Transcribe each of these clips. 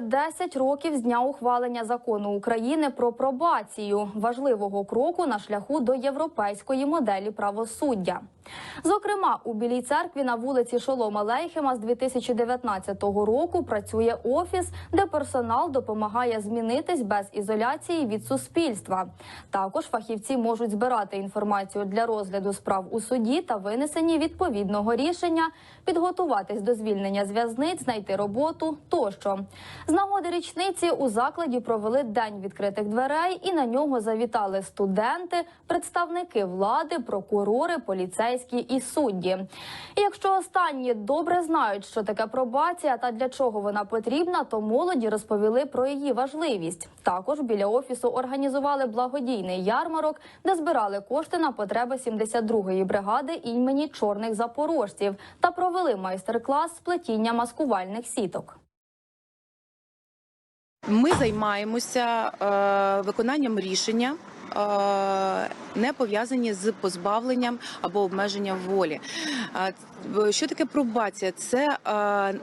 10 років з дня ухвалення закону України про пробацію, важливого кроку на шляху до європейської моделі правосуддя. Зокрема, у Білій церкві на вулиці Шолома Лейхема з 2019 року працює офіс, де персонал допомагає змінитись без ізоляції від суспільства. Також фахівці можуть збирати інформацію для розгляду справ у суді та винесення відповідного рішення, підготуватись до звільнення з знайти роботу тощо. З нагоди річниці у закладі провели день відкритих дверей, і на нього завітали студенти, представники влади, прокурори, поліцейські і судді. І якщо останні добре знають, що таке пробація та для чого вона потрібна, то молоді розповіли про її важливість. Також біля офісу організували благодійний ярмарок, де збирали кошти на потреби 72-ї бригади імені чорних запорожців та провели майстер-клас з плетіння маскувальних сіток. Ми займаємося е, виконанням рішення. е, Не пов'язані з позбавленням або обмеженням волі. Що таке пробація? Це е,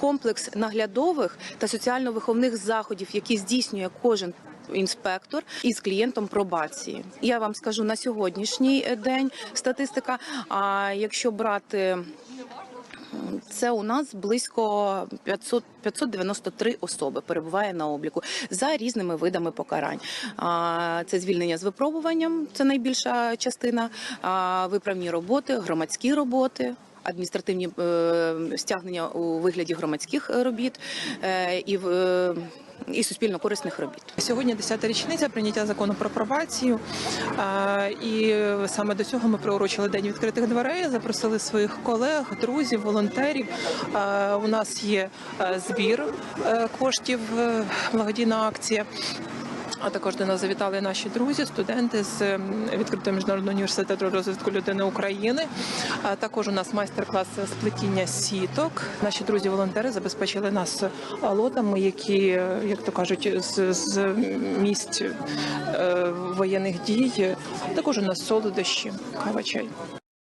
комплекс наглядових та соціально-виховних заходів, які здійснює кожен інспектор із клієнтом пробації. Я вам скажу на сьогоднішній день статистика. А якщо брати це у нас близько 500, 593 особи перебуває на обліку за різними видами покарань. Це звільнення з випробуванням, це найбільша частина, виправні роботи, громадські роботи. Адміністративні е, стягнення у вигляді громадських робіт е, і в е, і суспільно корисних робіт. Сьогодні 10-та річниця прийняття закону про пробацію. І саме до цього ми приурочили день відкритих дверей, запросили своїх колег, друзів, волонтерів. У нас є е, збір е, коштів, е, благодійна акція. А також до нас завітали наші друзі, студенти з ем, відкритого міжнародного університету розвитку людини України. А також у нас майстер-клас з плетіння сіток. Наші друзі-волонтери забезпечили нас лотами, які, як то кажуть, з, з місць е, воєнних дій. Також у нас солодощі, кава чай.